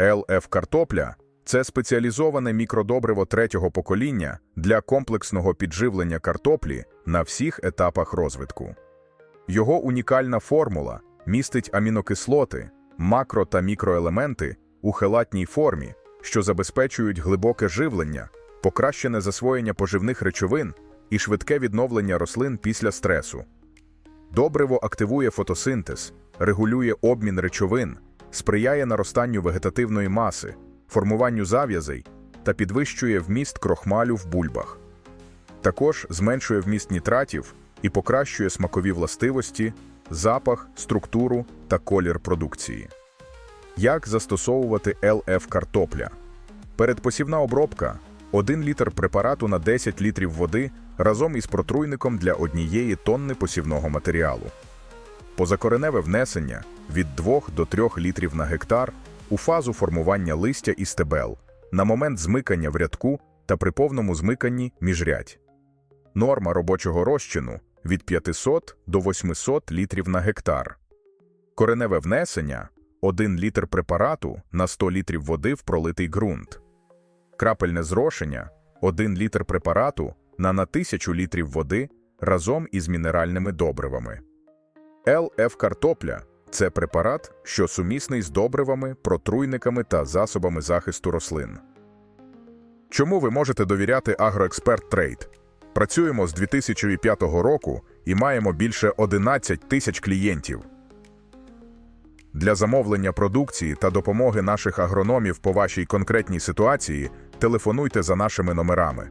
ЛФ картопля це спеціалізоване мікродобриво третього покоління для комплексного підживлення картоплі на всіх етапах розвитку. Його унікальна формула містить амінокислоти, макро та мікроелементи у хелатній формі, що забезпечують глибоке живлення, покращене засвоєння поживних речовин і швидке відновлення рослин після стресу. Добриво активує фотосинтез, регулює обмін речовин, сприяє наростанню вегетативної маси, формуванню зав'язей та підвищує вміст крохмалю в бульбах. Також зменшує вміст нітратів і покращує смакові властивості, запах, структуру та колір продукції. Як застосовувати ЛФ картопля? Передпосівна обробка 1 літр препарату на 10 літрів води разом із протруйником для однієї тонни посівного матеріалу. Позакореневе внесення від 2 до 3 літрів на гектар у фазу формування листя і стебел на момент змикання в рядку та при повному змиканні міжрядь. Норма робочого розчину від 500 до 800 літрів на гектар. Кореневе внесення 1 літр препарату на 100 літрів води в пролитий ґрунт. Крапельне зрошення 1 літр препарату на на 1000 літрів води разом із мінеральними добривами. ЛФ картопля це препарат, що сумісний з добривами, протруйниками та засобами захисту рослин. Чому ви можете довіряти Агроексперт Трейд? Працюємо з 2005 року і маємо більше 11 тисяч клієнтів. Для замовлення продукції та допомоги наших агрономів по вашій конкретній ситуації телефонуйте за нашими номерами